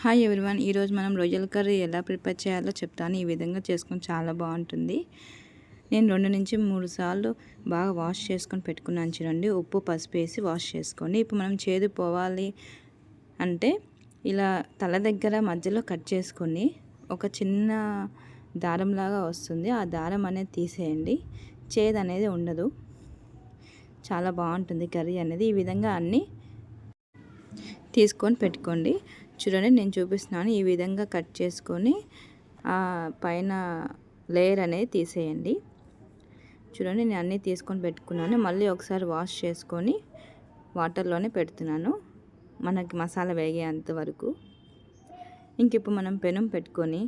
Hi everyone ఈరోజు మనం రొయ్యల కర్రీ ఎలా ప్రిపేర్ చేయాలో చెప్తాను. ఈ విధంగా చేసుకొని చాలా బాగుంటుంది. నేను రెండు నుంచి మూడు సార్లు బాగా వాష్ చేసుకొని పెట్టుకున్నాను చూడండి. ఉప్పు పసుపు వేసి వాష్ చేసుకోండి. ఇప్పుడు మనం చేదు పోవాలి అంటే ఇలా తల దగ్గర మధ్యలో కట్ చేసుకొని ఒక చిన్న దారంలాగా వస్తుంది. ఆ దారం అనేది తీసేయండి. చేదు అనేది ఉండదు. చాలా బాగుంటుంది కర్రీ అనేది. ఈ విధంగా అన్నీ తీసుకొని పెట్టుకోండి. చూడండి నేను చూపిస్తున్నాను. ఈ విధంగా కట్ చేసుకొని ఆ పైన లేయర్ అనేది తీసేయండి. చూడండి నేను అన్నీ తీసుకొని పెట్టుకున్నాను. మళ్ళీ ఒకసారి వాష్ చేసుకొని వాటర్లోనే పెడుతున్నాను. మనకి మసాలా వేగేంత వరకు. ఇంక ఇప్పుడు మనం పెనం పెట్టుకొని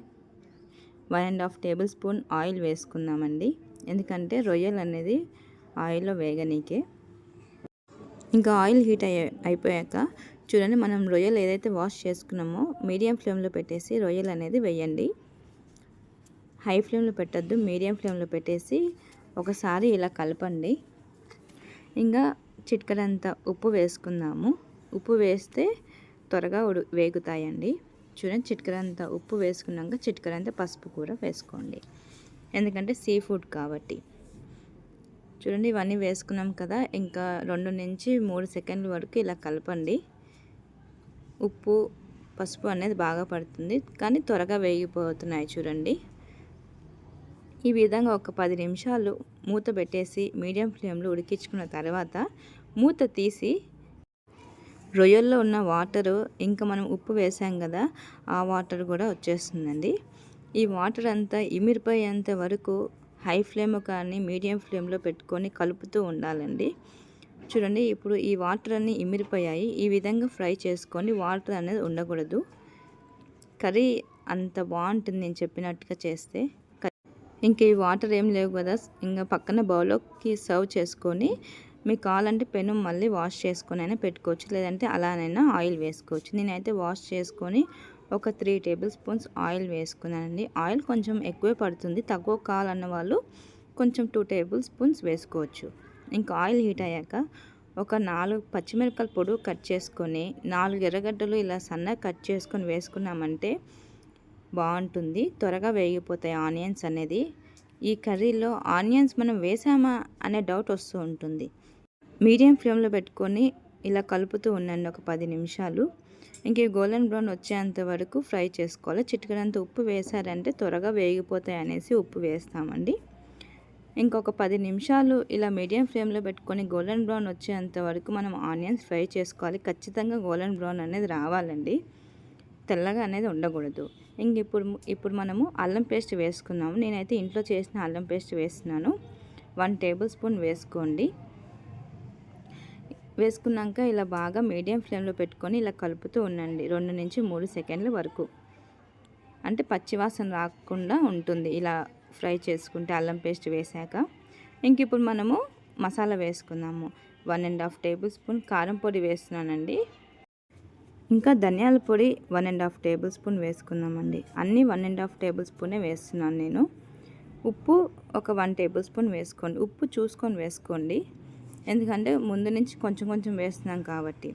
one and half tablespoon oil వేసుకుందామండి. ఎందుకంటే రొయ్యలు అనేది ఆయిల్లో వేగనీకే. ఇంకా ఆయిల్ హీట్ అయి అయిపోయాక చూడండి మనం రొయ్యలు ఏదైతే వాష్ చేసుకున్నామో మీడియం ఫ్లేమ్లో పెట్టేసి రొయ్యలు అనేది వేయండి. హై ఫ్లేమ్లో పెట్టద్దు మీడియం ఫ్లేమ్లో పెట్టేసి ఒకసారి ఇలా కలపండి. ఇంకా చిట్కడంత ఉప్పు వేసుకుందాము. ఉప్పు వేస్తే త్వరగా ఉడు వేగుతాయండి. చూడండి చిట్కడంత ఉప్పు వేసుకున్నాక చిట్కడంత పసుపు కూర వేసుకోండి. ఎందుకంటే సీ ఫుడ్ కాబట్టి. చూడండి ఇవన్నీ వేసుకున్నాం కదా ఇంకా రెండు నుంచి మూడు సెకండ్ల వరకు ఇలా కలపండి. ఉప్పు పసుపు అనేది బాగా పడుతుంది. కానీ త్వరగా వేగిపోతున్నాయి చూడండి. ఈ విధంగా ఒక పది నిమిషాలు మూత పెట్టేసి మీడియం ఫ్లేమ్లో ఉడికించుకున్న తర్వాత మూత తీసి రొయ్యల్లో ఉన్న వాటరు ఇంకా మనం ఉప్పు వేసాం కదా ఆ వాటర్ కూడా వచ్చేస్తుందండి. ఈ వాటర్ అంతా ఇమిరిపోయేంత వరకు హై ఫ్లేమ్ కానీ మీడియం ఫ్లేమ్లో పెట్టుకొని కలుపుతూ ఉండాలండి. చూడండి ఇప్పుడు ఈ వాటర్ అన్నీ ఇమిరిపోయాయి. ఈ విధంగా ఫ్రై చేసుకొని వాటర్ అనేది ఉండకూడదు. కర్రీ అంత బాగుంటుంది నేను చెప్పినట్టుగా చేస్తే. ఇంక ఈ వాటర్ ఏం లేవు కదా ఇంకా పక్కన బౌల్లోకి సర్వ్ చేసుకొని మీకు కావాలంటే పెను మళ్ళీ వాష్ చేసుకొని అయినా పెట్టుకోవచ్చు. లేదంటే అలానైనా ఆయిల్ వేసుకోవచ్చు. నేనైతే వాష్ చేసుకొని ఒక త్రీ టేబుల్ స్పూన్స్ ఆయిల్ వేసుకున్నానండి. ఆయిల్ కొంచెం ఎక్కువే పడుతుంది. తక్కువ కావాలన్న వాళ్ళు కొంచెం టూ టేబుల్ స్పూన్స్ వేసుకోవచ్చు. ఇంకా ఆయిల్ హీట్ అయ్యాక ఒక నాలుగు పచ్చిమిరపకాయల పొడు కట్ చేసుకొని నాలుగు ఎర్రగడ్డలు ఇలా సన్నగా కట్ చేసుకొని వేసుకున్నామంటే బాగుంటుంది. త్వరగా వేగిపోతాయి ఆనియన్స్ అనేది. ఈ కర్రీలో ఆనియన్స్ మనం వేసామా అనే డౌట్ వస్తూ ఉంటుంది. మీడియం ఫ్లేమ్లో పెట్టుకొని ఇలా కలుపుతూ ఉండండి ఒక పది నిమిషాలు. ఇంక గోల్డెన్ బ్రౌన్ వచ్చేంత వరకు ఫ్రై చేసుకోవాలి. చిటికడంత ఉప్పు వేసారంటే త్వరగా వేగిపోతాయి అనేసి ఉప్పు వేస్తామండి. ఇంకొక పది నిమిషాలు ఇలా మీడియం ఫ్లేమ్లో పెట్టుకొని గోల్డెన్ బ్రౌన్ వచ్చేంత వరకు మనం ఆనియన్స్ ఫ్రై చేసుకోవాలి. ఖచ్చితంగా గోల్డెన్ బ్రౌన్ అనేది రావాలండి. తెల్లగా అనేది ఉండకూడదు. ఇంక ఇప్పుడు ఇప్పుడు మనము అల్లం పేస్ట్ వేసుకున్నాము. నేనైతే ఇంట్లో చేసిన అల్లం పేస్ట్ వేస్తున్నాను. వన్ టేబుల్ స్పూన్ వేసుకోండి. వేసుకున్నాక ఇలా బాగా మీడియం ఫ్లేమ్లో పెట్టుకొని ఇలా కలుపుతూ ఉండండి. రెండు నుంచి మూడు సెకండ్ల వరకు. అంటే పచ్చివాసన రాకుండా ఉంటుంది. ఇలా ఫ్రై చేసుకుంటే అల్లం పేస్ట్ వేసాక ఇంక ఇప్పుడు మనము మసాలా వేసుకుందాము. One and half tablespoon కారం పొడి వేస్తున్నానండి. ఇంకా ధనియాల పొడి one and half tablespoon వేసుకుందామండి. అన్నీ వన్ అండ్ హాఫ్ టేబుల్ స్పూనే వేస్తున్నాను నేను. ఉప్పు ఒక వన్ టేబుల్ స్పూన్ వేసుకోండి. ఉప్పు చూసుకొని వేసుకోండి. ఎందుకంటే ముందు నుంచి కొంచెం కొంచెం వేస్తున్నాం కాబట్టి.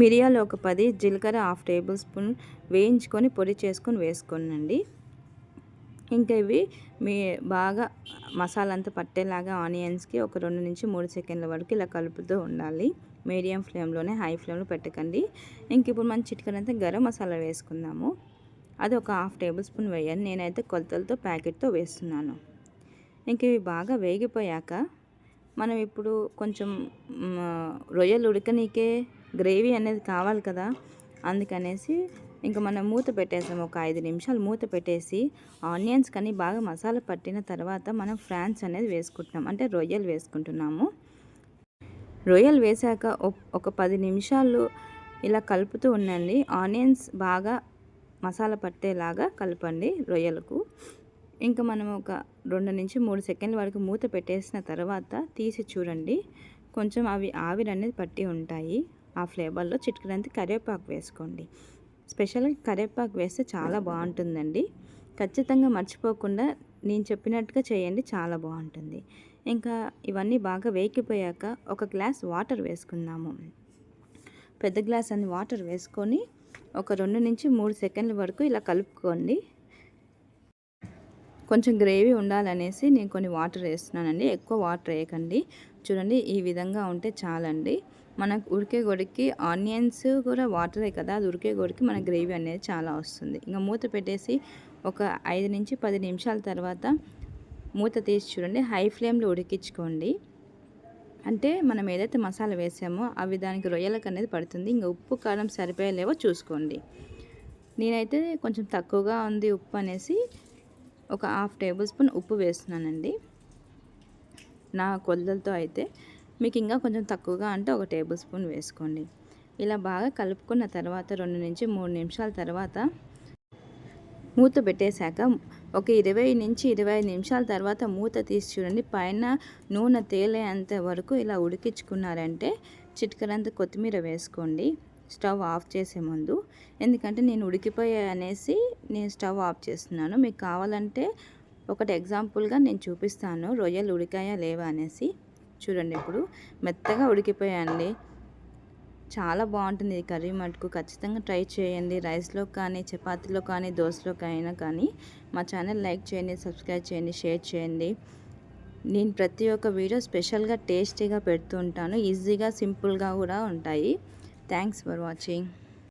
మిరియాలు ఒక పది జీలకర్ర హాఫ్ టేబుల్ స్పూన్ వేయించుకొని పొడి చేసుకొని వేసుకోనండి. ఇంకా ఇవి మీ బాగా మసాలా అంతా పట్టేలాగా ఆనియన్స్కి ఒక రెండు నుంచి మూడు సెకండ్ల వరకు ఇలా కలుపుతూ ఉండాలి. మీడియం ఫ్లేమ్లోనే హై ఫ్లేమ్లో పెట్టకండి. ఇంక ఇప్పుడు మనం చిటికన్ అయితే గరం మసాలా వేసుకుందాము. అది ఒక హాఫ్ టేబుల్ స్పూన్ వేయాలి. నేనైతే కొలతలతో ప్యాకెట్తో వేస్తున్నాను. ఇంక ఇవి బాగా వేగిపోయాక మనం ఇప్పుడు కొంచెం రొయ్యలు ఉడకనీకే గ్రేవీ అనేది కావాలి కదా అందుకనేసి ఇంకా మనం మూత పెట్టేసాం. ఒక ఐదు నిమిషాలు మూత పెట్టేసి ఆనియన్స్ కానీ బాగా మసాలా పట్టిన తర్వాత మనం ఫ్రాన్స్ అనేది వేసుకుంటున్నాం. అంటే రొయ్యలు వేసుకుంటున్నాము. రొయ్యలు వేసాక ఒక పది నిమిషాలు ఇలా కలుపుతూ ఉండండి. ఆనియన్స్ బాగా మసాలా పట్టేలాగా కలపండి రొయ్యలకు. ఇంకా మనం ఒక రెండు నుంచి మూడు సెకండ్ల వరకు మూత పెట్టేసిన తర్వాత తీసి చూడండి. కొంచెం అవి ఆవిరి అనేది పట్టి ఉంటాయి. ఆ ఫ్లేవర్లో చిటికడంత కరివేపాకు వేసుకోండి. స్పెషల్గా కరివేపాకు వేస్తే చాలా బాగుంటుందండి. ఖచ్చితంగా మర్చిపోకుండా నేను చెప్పినట్టుగా చేయండి చాలా బాగుంటుంది. ఇంకా ఇవన్నీ బాగా వేగిపోయాక ఒక గ్లాస్ వాటర్ వేసుకుందాము. పెద్ద గ్లాస్ అని వాటర్ వేసుకొని ఒక రెండు నుంచి మూడు సెకండ్ల వరకు ఇలా కలుపుకోండి. కొంచెం గ్రేవీ ఉండాలనేసి నేను కొన్ని వాటర్ వేస్తున్నానండి ఎక్కువ వాటర్ వేయకండి. చూడండి ఈ విధంగా ఉంటే చాలండి. మనకు ఉడికే గొడికి ఆనియన్స్ కూడా వాటరే కదా అది ఉడికే గొడికి మన గ్రేవీ అనేది చాలా వస్తుంది. ఇంకా మూత పెట్టేసి ఒక ఐదు నుంచి పది నిమిషాల తర్వాత మూత తీసి చూడండి. హై ఫ్లేమ్లో ఉడికించుకోండి. అంటే మనం ఏదైతే మసాలా వేసామో అవి దానికి రొయ్యలకు అనేది పడుతుంది. ఇంకా ఉప్పు కారం సరిపోయలేవో చూసుకోండి. నేనైతే కొంచెం తక్కువగా ఉంది ఉప్పు అనేసి ఒక హాఫ్ టేబుల్ స్పూన్ ఉప్పు వేస్తున్నానండి. నా కొలతలతో అయితే మీకు ఇంకా కొంచెం తక్కువగా అంటే ఒక టేబుల్ స్పూన్ వేసుకోండి. ఇలా బాగా కలుపుకున్న తర్వాత రెండు నుంచి మూడు నిమిషాల తర్వాత మూత పెట్టేశాక ఒక ఇరవై నుంచి ఇరవై ఐదు నిమిషాల తర్వాత మూత తీసి చూడండి. పైన నూనె తేలేంత వరకు ఇలా ఉడికించుకున్నారంటే చిటికరంత కొత్తిమీర వేసుకోండి. స్టవ్ ఆఫ్ చేసే ముందు ఎందుకంటే నేను ఉడికిపోయా అనేసి నేను స్టవ్ ఆఫ్ చేస్తున్నాను. మీకు కావాలంటే ఒకటి ఎగ్జాంపుల్గా నేను చూపిస్తాను. రొయ్యలు ఉడికాయా లేవా అనేసి. చూడండి ఇప్పుడు. మెత్తగా ఉడికిపోయాయండి. చాలా బాగుంటుంది ఈ కర్రీ మటుకు. ఖచ్చితంగా ట్రై చేయండి. రైస్లో కానీ చపాతీలో కానీ దోశలో అయినా కానీ మా ఛానల్ లైక్ చేయండి సబ్స్క్రైబ్ చేయండి షేర్ చేయండి. నేను ప్రతి ఒక్క వీడియో స్పెషల్గా టేస్టీగా పెడుతూ ఉంటాను. ఈజీగా సింపుల్గా కూడా ఉంటాయి. Thanks for watching.